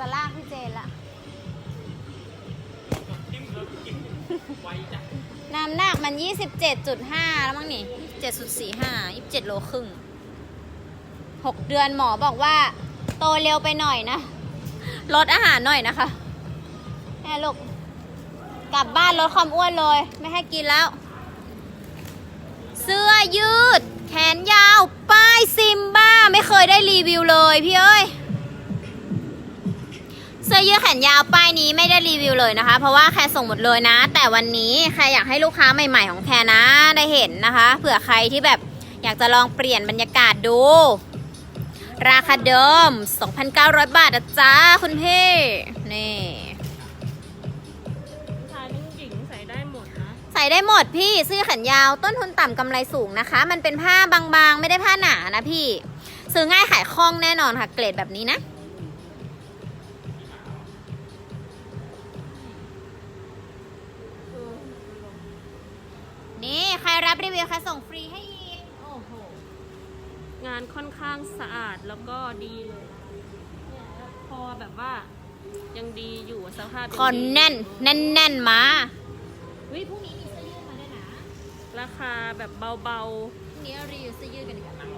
จะลากพี่เจนละจิ้มแล้วกินไวจังน้ำหนักมัน 27.5 แล้วมั้งนี่27.45 27 โลครึ่ง 6 เดือนหมอบอกว่า โตเร็วไปหน่อยนะ ลดอาหารหน่อยนะคะแม่ลูก กลับบ้านลดความอ้วนเลย ไม่ให้กินแล้ว เสื้อยืด แขนยาว ป้ายซิมบ้า ไม่เคยได้รีวิวเลยพี่เอ้ยเสื้ อยืดแขนยาวป้ายนี้ไม่ได้รีวิวเลยนะคะ เพราะว่าแคร์ส่งหมดเลยนะ แต่วันนี้แคร์อยากให้ลูกค้าใหม่ๆของแคร์นะได้เห็นนะคะ เผื่อใครที่แบบอยากจะลองเปลี่ยนบรรยากาศดู ราคาเดิม 2,900 บาทนะจ๊ะคุณพี่นี่ชายทั้งหญิงใส่ได้หมดนะ ใส่ได้หมดพี่เสื้อแขนยาวต้นทุนต่ำกำไรสูงนะคะ มันเป็นผ้าบางๆ ไม่ได้ผ้าหนานะพี่ ซื้อง่ายขายคล่องแน่นอนค่ะ เกรดแบบนี้นะ รรับรีวิวใครส่งฟรีให้อีกโอ้โห งานค่อนข้างสะอาดแล้วก็ดีเลยเนี่ยพอแบบว่ายังดีอยู่สภาพยังคอนดีแน่น แน่นแน่นๆมาวิพรุ่งนี้มีเสื้อยืดมาด้วยนะ ราคาแบบเบาพรุ่งนี้เรารีวิวเสื้อยืดกันดีกว่า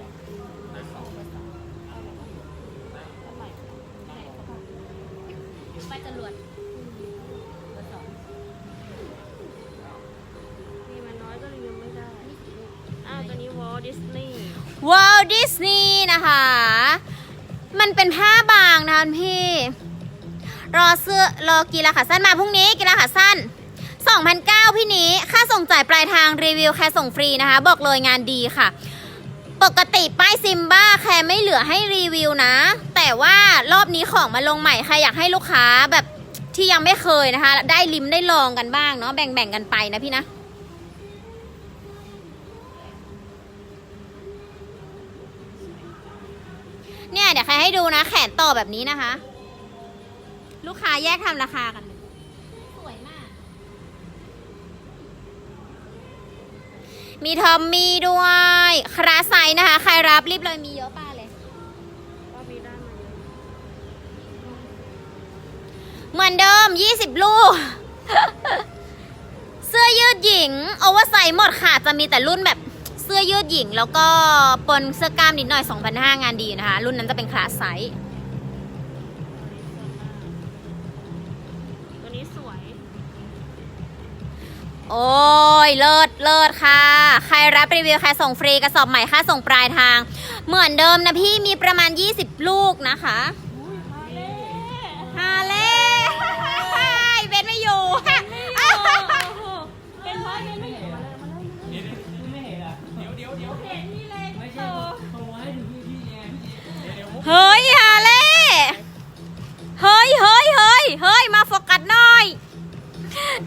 ดิสนีย์วอลดิสนีย์นะคะ มันเป็นผ้าบางนะคะพี่ รอเสื้อรอกีฬาขาสั้นมาพรุ่งนี้กีฬาขาสั้น2,009พี่นี้ ค่าส่งจ่ายปลายทางรีวิวแค่ส่งฟรีนะคะ บอกเลยงานดีค่ะ ปกติป้ายซิมบ้าแค่ไม่เหลือให้รีวิวนะ แต่ว่ารอบนี้ของมาลงใหม่ใครอยากให้ลูกค้าแบบที่ยังไม่เคยนะคะ ได้ลิมได้ลองกันบ้างเนาะแบ่งๆกันไปนะพี่นะ เนี่ยเดี๋ยวใครให้ดูนะ แขนต่อแบบนี้นะคะ ลูกค้าแยกทำราคากันสวยมาก มีทอมมี่ด้วยคราไซนะคะ ใครรับรีบเลยมีเยอะป้าเลย เหมือนเดิม 20 ลูก เสื้อยืดหญิง โอเวอร์ไซส์หมดค่ะ จะมีแต่รุ่นแบบ สื้อยืดหญิง แล้วก็ปนเสื้อกล้ามนิดหน่อย2,500งานดีนะคะ รุ่นนั้นจะเป็นคลาสไซส์ตัวนี้สวย โอ้ย เลิศเลิศค่ะ ใครรับรีวิว ใครส่งฟรีกระสอบใหม่ค่าส่งปลายทาง เหมือนเดิมนะพี่มีประมาณ 20 ลูกนะคะฮาเล่เบนไม่อยู่ เดี๋ยวเดี๋ยวเฮ้ยฮาเล่เฮ้ยเฮ้ยเฮ้ยเฮ้ยมาโฟกัสหน่อย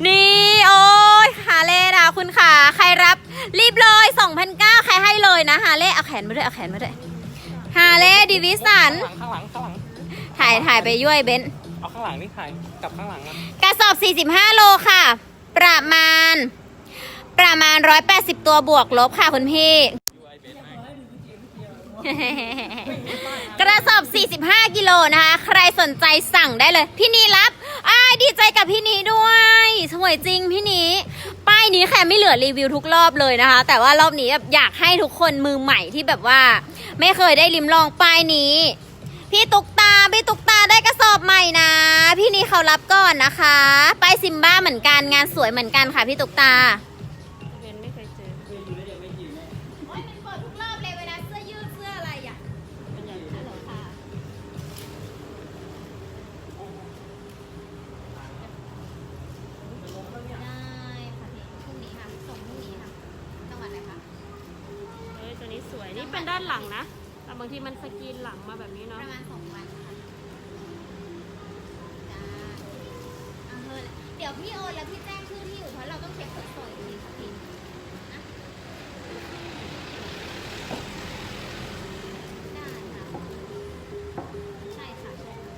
นี่โอ้ยฮาเล่นะคุณค่ะ ใครรับ รีบเลย2,009ใครให้เลยนะฮาเล่เอาแขนมาด้วยเอาแขนมาด้วยฮาเล่ดิวิสัน ข้างหลังข้างหลังถ่ายถ่ายไปย่วยเบนซ์เอาข้างหลังนี่ถ่ายกลับข้างหลังอะกระสอบ 45 โลค่ะ ประมาณ ประมาณ 180 ตัวบวกลบค่ะคุณพี่ กระสอบ 45 กิโลนะคะ ใครสนใจสั่งได้เลย พี่นีรับอ้าดีใจกับพี่นีด้วย สวยจริงพี่นีป้ายนี้แค่ไม่เหลือรีวิวทุกรอบเลยนะคะ แต่ว่ารอบนี้แบบอยากให้ทุกคนมือใหม่ที่แบบว่า ไม่เคยได้ลิมลองป้ายนี้ พี่ตุกตา พี่ตุกตาได้กระสอบใหม่นะ พี่นีเขารับก่อนนะคะ ป้ายซิมบ้าเหมือนกันงานสวยเหมือนกันค่ะพี่ตุกตา วนี้สวยนี่เป็นด้านหลังนะ แต่บางทีมันสกรีนหลังมาแบบนี้ปเนาะ ระมาณสองวันค่ะจ้าเอาเถอะเดี๋ยวพี่โอนแล้วพี่แจ้งชื่อที่อยู่เพราะเราต้องเช็คขนส่งอีกทีค่ะพี่นะได้ค่ะ ใช่ค่ะ ใช่ค่ะ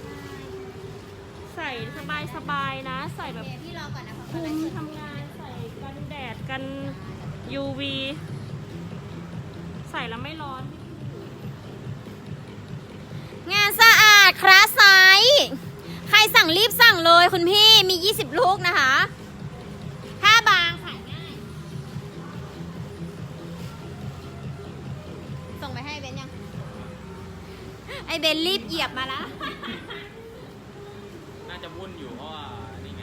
ใช่ใส่สบายสบายๆนะ ใส่แบบโอเคพี่รอก่อนนะคะคุมทำงานใส่กันแดดกัน UV ใส่แล้วไม่ร้อน งานสะอาดคลาสไซส์ใครสั่งรีบสั่งเลยคุณพี่มี 20 ลูกนะคะผ้าบางขายง่าย ส่งไปให้เบนยัง ไอเบนรีบเหยียบมาล้วน่าจะวุ่นอยู่เพราะว่านี่ไง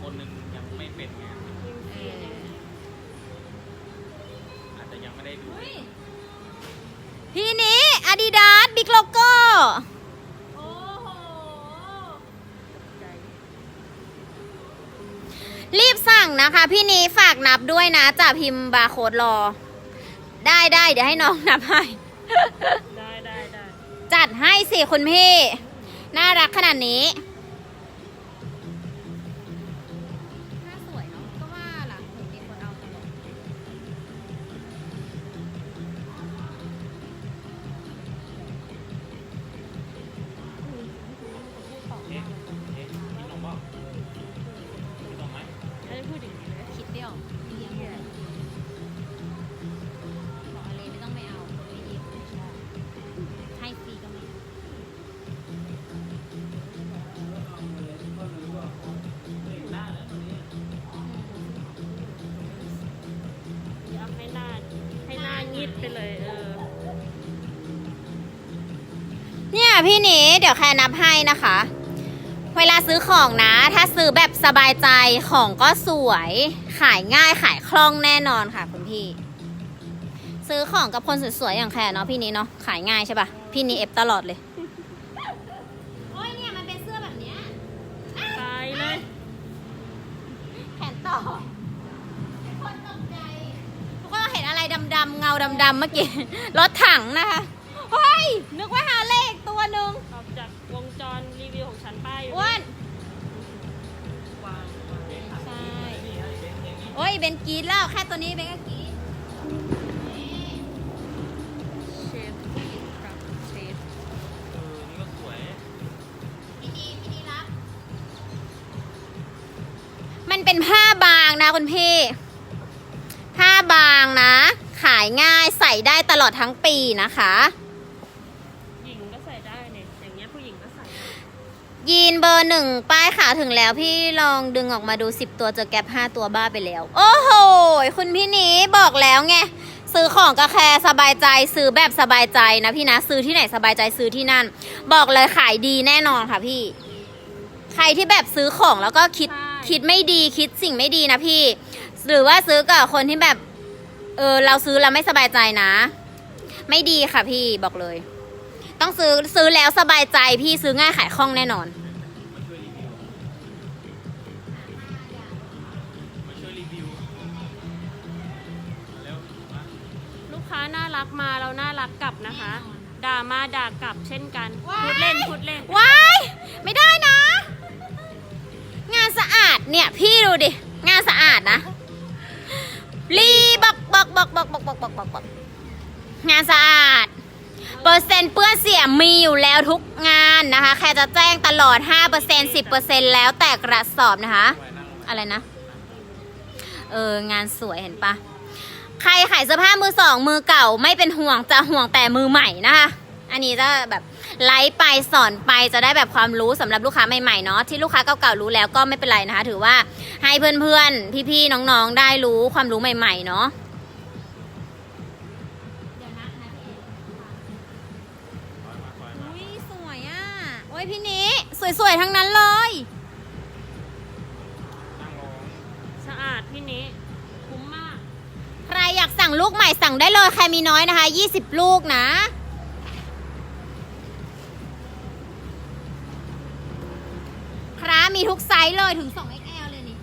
คนหนึ่งยังไม่เป็นไง อาจจะยังไม่ได้ดู พี่นี้ Adidas Big Logo โอ้โหใจรีบสั่งนะคะ พี่นี้ฝากนับด้วยนะจะพิมพ์บาร์โค้ดรอ ได้ได้เดี๋ยวให้น้องนับให้ ได้ได้ได้จัดให้สิคุณพี่ น่ารักขนาดนี้น่ พี่หนีเดี๋ยวแค่นับให้นะคะ เวลาซื้อของนะ ถ้าซื้อแบบสบายใจของก็สวย ขายง่ายขายคล่องแน่นอนค่ะคุณพี่ ซื้อของกับคนสวยๆอย่างแค่เนาะพี่นี้เนาะขายง่ายใช่ปะพี่นี้เอฟตลอดเลยโอ้ยเนี่ยมันเป็นเสื้อแบบเนี้ยตายเลยแขนต่อคนตกใจทุกคนเห็นอะไรดำๆเงาดำๆเมื่อกี้รถถังนะคะ เฮ้ย นึกว่าหาเลขตัวหนึ่งออกจากวงจรรีวิวของฉันป้ายอยู่อ้วนวางวางเอ๊ะใช่นี่ให้เป็นอย่างนี้โอ้ยเบนกรีดแล้วแค่ตัวนี้เบนก็กรีดเชฟผู้หญิงกับเชฟเออนี่ก็สวย พี่ดีพี่ดีรับมันเป็นผ้าบางนะคุณพี่ ผ้าบางนะ ขายง่ายใส่ได้ตลอดทั้งปีนะคะ หญิงก็ใส่ได้เนี่ยอย่างเงี้ยผู้หญิงก็ใส่ได้ ยีนเบอร์หนึ่งป้ายขาถึงแล้วพี่ลองดึงออกมาดูสิบตัวเจอแก๊ปห้าตัวบ้าไปแล้ว โอ้โห คุณพี่นี้บอกแล้วไง ซื้อของก็แค่สบายใจ ซื้อแบบสบายใจนะพี่นะ ซื้อที่ไหนสบายใจซื้อที่นั่น บอกเลยขายดีแน่นอนค่ะพี่ ใครที่แบบซื้อของแล้วก็คิดคิดไม่ดีคิดสิ่งไม่ดีนะพี่ หรือว่าซื้อกับคนที่แบบ เออเราซื้อแล้วไม่สบายใจนะ ไม่ดีค่ะพี่บอกเลย ต้องซื้อซื้อแล้วสบายใจพี่ซื้อง่ายขายคล่องแน่นอนมาช่วยรีวิวมาช่วยรีวิวเร็วมาลูกค้าน่ารักมาเราน่ารักกลับนะคะ ด่ามาด่ากลับเช่นกันว้ายพูดเล่นพูดเล่น ว้ายไม่ได้นะ งานสะอาดเนี่ยพี่ดูดิ งานสะอาดนะรีบักบักบักบักบักบักบักบักบักงานสะอาด เปอร์เซ็นต์เปื้อนเสียมีอยู่แล้วทุกงานนะคะ แค่จะแจ้งตลอด 5% 10%แล้วแต่กระสอบนะคะ อะไรนะ เออ งานสวยเห็นปะใครขายเสื้อผ้ามือสองมือเก่าไม่เป็นห่วงจะห่วงแต่มือใหม่นะคะ อันนี้จะแบบไลฟ์ไปสอนไปจะได้แบบความรู้สำหรับลูกค้าใหม่ๆเนาะที่ลูกค้าเก่าๆรู้แล้วก็ไม่เป็นไรนะคะ ถือว่าให้เพื่อนๆ พี่ๆ น้องๆ ได้รู้ความรู้ใหม่ๆ เนาะ อ้ยพี่นี้สวยๆ ทั้งนั้นเลยนั่งลงสะอาดพี่นี้คุ้มมาก ใครอยากสั่งลูกใหม่สั่งได้เลย ใครมีน้อยนะคะ 20 ลูกนะ คร้ามีทุกไซส์เลยถึง 2XL เลยนี่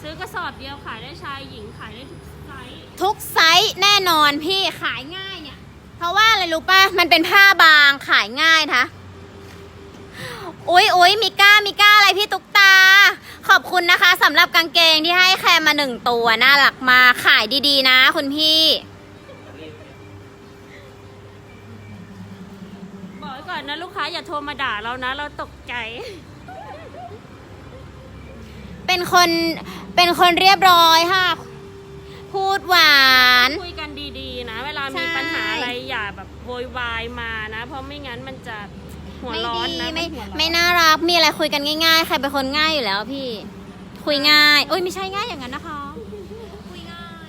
ซื้อกระสอบเดียวขายได้ชายหญิงขายได้ทุกไซส์ทุกไซส์แน่นอนพี่ขายง่ายเนี่ย เพราะว่าอะไรรู้ป่ะ มันเป็นผ้าบางขายง่ายนะ อุ๊ยอุ๊ยมิก้ามิก้าอะไรพี่ตุ๊กตา ขอบคุณนะคะสำหรับกางเกงที่ให้แคมมาหนึ่งตัว น่ารักมากขายดีๆ นะ คุณพี่บอกไว้ก่อนนะลูกค้าอย่าโทรมาด่าเรานะ เราตกใจ เป็นคนเป็นคนเรียบร้อยค่ะ พูดหวาน คุยกันดีๆ นะ เวลามีใช่ปัญหาอะไรอย่าแบบโวยวายมานะ เพราะไม่งั้นมันจะ หัวไม่ร้อนดีนะไม่นหัวร้อน ไม่น่ารักมีอะไรคุยกันง่ายๆ ใครเป็นคนง่ายอยู่แล้วพี่ คุยง่ายโอ้ยไม่ใช่ง่ายอย่างนั้นนะคะ คุยง่าย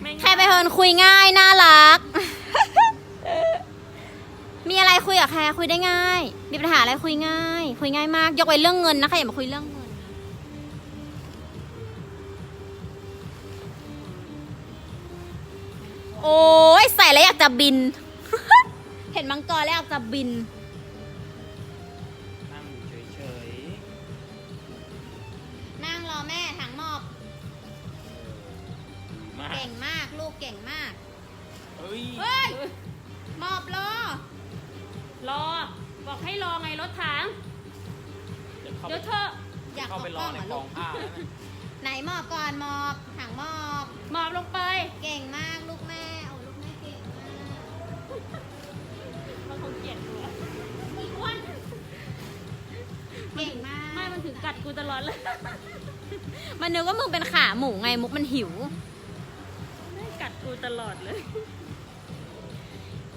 ไม่ใครเป็นคนคุยง่ายน่ารัก มีอะไรคุยกับใครคุยได้ง่าย มีปัญหาอะไรคุยง่าย คุยง่ายมาก ยกเว้นเรื่องเงินนะคะอย่ามาคุยเรื่องเงิน โอ้ยใส่แล้วอยากจะบิน เห็นมังกรแล้วอยากจะบิน นั่งอยู่เฉยนั่งรอแม่ถังหมอบๆมาเก่งมากลูกเก่งมาก เฮ้ย เฮ้ยหมอบรอ รอ บอกให้รอไงรถถัง เดี๋ยวเข้าเดี๋ยวไปเธอะอยากเข้าออกไปกรล้อองในเหรอกลูอกงผ้าแล้วนะ ไหนหมอบก่อนหมอบถังหมอบ หมอบลงไป เก่งมากลูก กัดกูตลอดเลย มันนึกว่ามึงเป็นขาหมูไงมุกมันหิวกัดกูตลอดเลย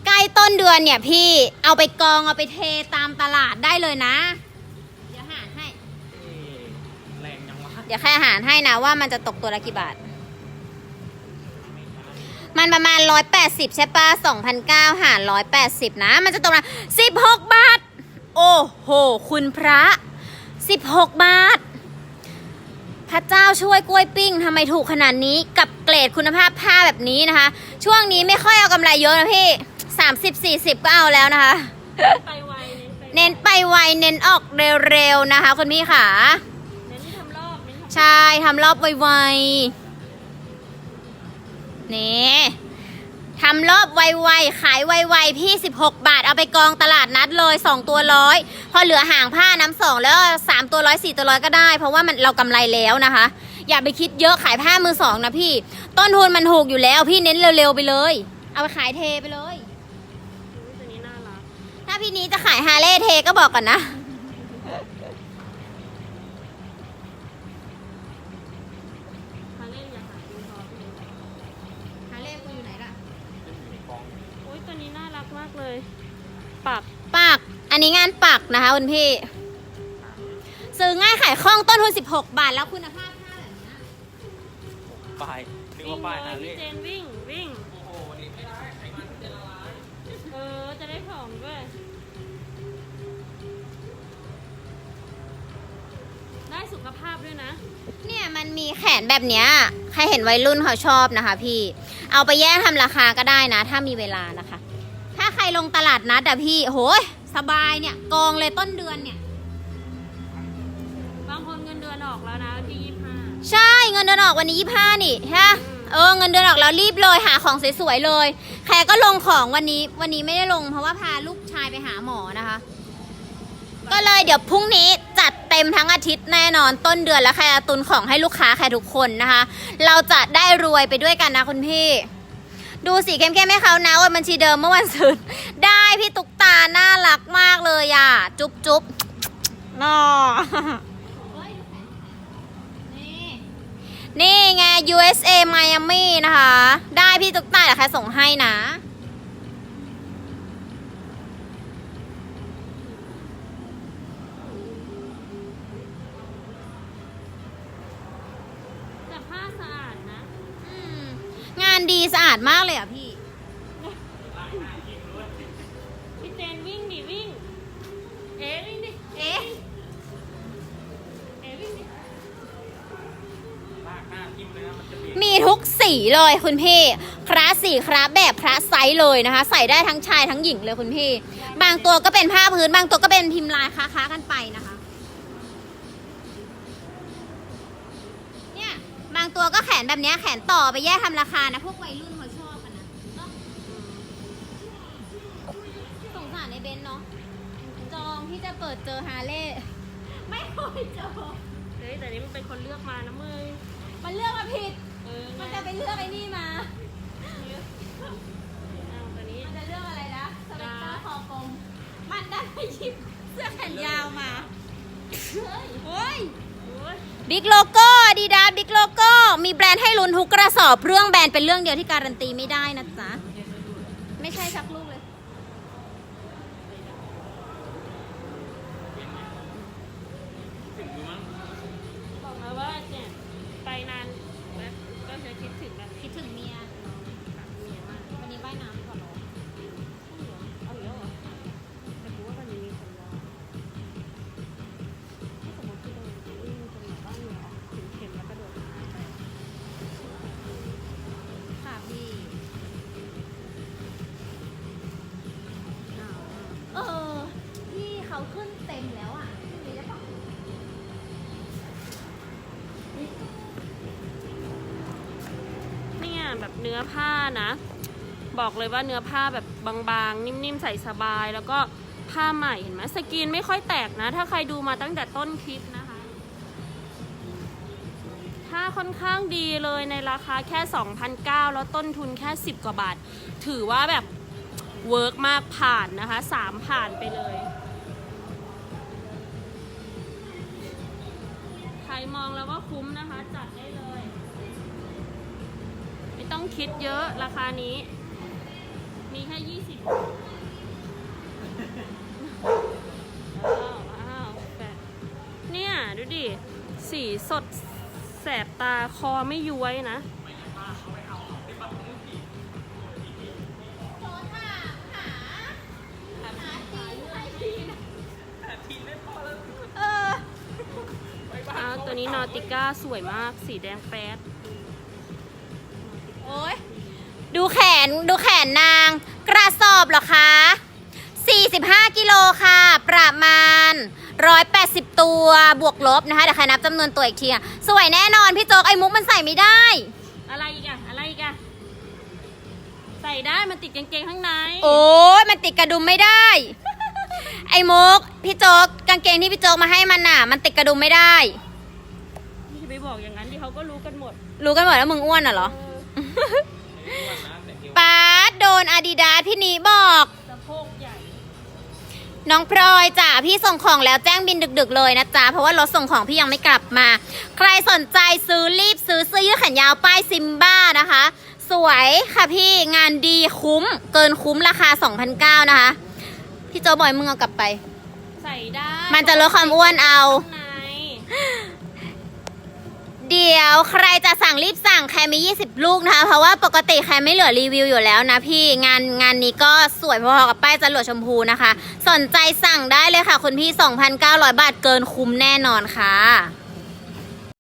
ใกล้ต้นเดือนเนี่ยพี่เอาไปกองเอาไปเทตามตลาดได้เลยนะ เดี๋ยวหารให้เอ๊ะแรงยังวะเดี๋ยวแค่หารให้นะว่ามันจะตกตัวละกี่บาท มันประมาณ 180 ใช่ปะ2,009หาร180 นะ มันจะตกละ16 บาท โอ้โห คุณพระ 16 บาท พระเจ้าช่วยกล้วยปิ้งทำไมถูกขนาดนี้กับเกรดคุณภาพผ้าแบบนี้นะคะ ช่วงนี้ไม่ค่อยเอากำไรเยอะนะพี่ 30 40 ก็เอาแล้วนะคะ ไปไวเน้เน้นไปไวเน้นออกเร็วๆนะคะคุณพี่ขาเน้นทำรอบเน้นทำใช่ทำรอบไวๆนี่ ทำรอบไวๆขายไวๆพี่ 16 บาท เอาไปกองตลาดนัดเลย 2 ตัวร้อยพอเหลือห่างผ้าน้ำสองแล้ว3ตัวร้อย4ตัวร้อยก็ได้ เพราะว่ามันเรากำไรแล้วนะคะ อย่าไปคิดเยอะขายผ้ามือสองนะพี่ ต้นทุนมันถูกอยู่แล้วพี่เน้นเร็วๆไปเลย เอาไปขายเทไปเลยอุ๊ยตัวนี้น่ารัก ถ้าพี่นี้จะขายฮาเล่เทก็บอกก่อนนะ คาเล่นอย่าหาดูพอพี่ ฮาเล่กูอยู่ไหนล่ะ อยู่ในกอง โอ้ยตัวนี้น่ารักมากเลย ปัก ปัก อันนี้งานปักนะคะคุณพี่ ซื้อง่ายขายคล่องต้นทุน 16 บาทแล้วคุณภาพผ้าแบบนี้ป้ายนึกวิ่ว่างป้ายนายเลพี่เจนวิ่งวิ่ง โอ้โหนี่ไม่ได้ไขมันจะละลายเออ จะได้ผอมด้วย ได้สุขภาพด้วยนะ เนี่ยมันมีแขนแบบเนี้ยใครเห็นวัยรุ่นเขาชอบนะคะ พี่ เอาไปแยกทำราคาก็ได้นะ ถ้ามีเวลานะคะ ถ้าใครลงตลาดนัดอะพี่โหย สบายเนี่ย กองเลยต้นเดือนเนี่ย บางคนเงินเดือนออกแล้วนะวันที่ยี่ห้าใช่เงินเดือนออกวันนี้ยี่ห้านี่ฮะเออเงินเดือนออกแล้วรีบเลยหาของสวยๆเลยแขกก็ลงของวันนี้ วันนี้ไม่ได้ลงเพราะว่าพาลูกชายไปหาหมอนะคะ ก็เลยเดี๋ยวพรุ่งนี้จัดเต็มทั้งอาทิตย์แน่นอนต้นเดือนแล้วใครจะตุนของให้ลูกค้าใครทุกคนนะคะ เราจะได้รวยไปด้วยกันนะคุณพี่ ดูสีเข้มๆให้เขานะโอนบัญชีเดิมเมื่อวันศุกร์ได้พี่ตุ๊กตาน่ารักมากเลยอะ จุ๊บจุ๊บน่อนี่ไง USA Miami นะคะ ได้พี่ตุ๊กตาเดี๋ยวใครส่งให้นะ แต่ผ้าสะอาดนะ อืมงานดีสะอาดมากเลยอะพี่ พี่เจนวิ่งดิวิ่ง เอ๋วิ่งดิ เอ๊ะเอ๋วิ่งดิลากหน้าทิ่มเลยนะมันจะเบียดมีทุกสีเลยคุณพี่คลาสสีคลาสแบบคลาสไซส์เลยนะคะ ใส่ได้ทั้งชายทั้งหญิงเลยคุณพี่ บางตัวก็เป็นผ้าพื้น บางตัวก็เป็นพิมพ์ลายค้าๆกันไปนะคะ เนี่ย บาง ตัวก็แขนแบบเนี้ยแขนต่อไปแยกทำราคานะ พวกวัยรุ่นเขาชอบกันนะเนอะสงสารในเบนซ์เนาะจองที่จะเปิดเจอฮาร์เลย์ไม่เคยเจอเฮ้ยแต่นี้มันเป็นคนเลือกมานะมึงมันเลือกมาผิด เออมันจะไปเลือกไอ้นี่มา เอาตัวนี้ มันจะเลือกอะไรนะสเปกเตอร์คอกลมมันได้ไปหยิบเสื้อแขนยาวมา เฮ้ยโอ้ย บิ๊กโลโก้ดีดาบิ๊กโลโก้ มีแบรนด์ให้ลุ้นทุกกระสอบเรื่องแบรนด์เป็นเรื่องเดียวที่การันตีไม่ได้นะจ๊ะ ไม่ใช่ชักลูกเลยถึงมือมั้งบอกแล้วว่าเนี่ยไปนานแล้วก็จะคิดถึงแบบคิดถึงเมีย แบบเนื้อผ้านะ บอกเลยว่าเนื้อผ้าแบบบางๆ นิ่มๆ ใส่สบาย แล้วก็ผ้าใหม่เห็นไหมสกรีนไม่ค่อยแตกนะ ถ้าใครดูมาตั้งแต่ต้นคลิปนะคะผ้าค่อนข้างดีเลยในราคาแค่2,009แล้วต้นทุนแค่ 10 กว่าบาท ถือว่าแบบเวิร์กมากผ่านนะคะ 3 ผ่านไปเลยใครมองแล้วว่าคุ้มนะคะ จัดได้ ต้องคิดเยอะราคานี้ มีแค่ยี่สิบว้าวว้าวแบบเนี่ย ดูดิ สีสดแสบตาคอไม่ย้วยนะเอออ้าวตัวนี้นอติก้าสวยมาก สีแดงแป๊ด โอ้ยดูแขนดูแขนนาง กระสอบเหรอคะ 45 กิโลค่ะ ประมาณ 180 ตัวบวกลบนะคะเดี๋ยวใครนับจำนวนตัวอีกทีอะสวยแน่นอนพี่โจ๊กไอ้มุกมันใส่ไม่ได้ อะไรอีกอะอะไรอีกอะใส่ได้มันติดกางเกงข้างในโอ้ยมันติดกระดุมไม่ได้ ไอ้มุกพี่โจ๊กกางเกงที่พี่โจ๊กมาให้มันน่ะ มันติดกระดุมไม่ได้อย่าไปบอกอย่างนั้นที่เขาก็รู้กันหมด รู้กันหมดแล้วมึงอ้วนน่ะเหรอ เอ ป๊าดโดนอาดิดาสพี่นีบอก สะโพกใหญ่ น้องพลอยจ้ะพี่ส่งของแล้วแจ้งบินดึก ๆ เลยนะจ๊ะเพราะว่ารถส่งของพี่ยังไม่กลับมา ใครสนใจซื้อรีบซื้อเสื้อยืดแขนยาวป้ายซิมบ้านะคะ สวยค่ะพี่งานดีคุ้ม เกินคุ้มราคา2,009นะคะ พี่โจบอยมึงเอากลับไป ใส่ได้มันจะลดความอ้วนเอา ข้างใน เดี๋ยวใครจะสั่งรีบสั่งแครมี 20 ลูกนะคะ เพราะว่าปกติแครไม่เหลือรีวิวอยู่แล้วนะพี่งานงานนี้ก็สวยพอๆกับป้ายจรวดชมพูนะคะ สนใจสั่งได้เลยค่ะคุณพี่ 2,900 บาทเกินคุ้มแน่นอนค่ะ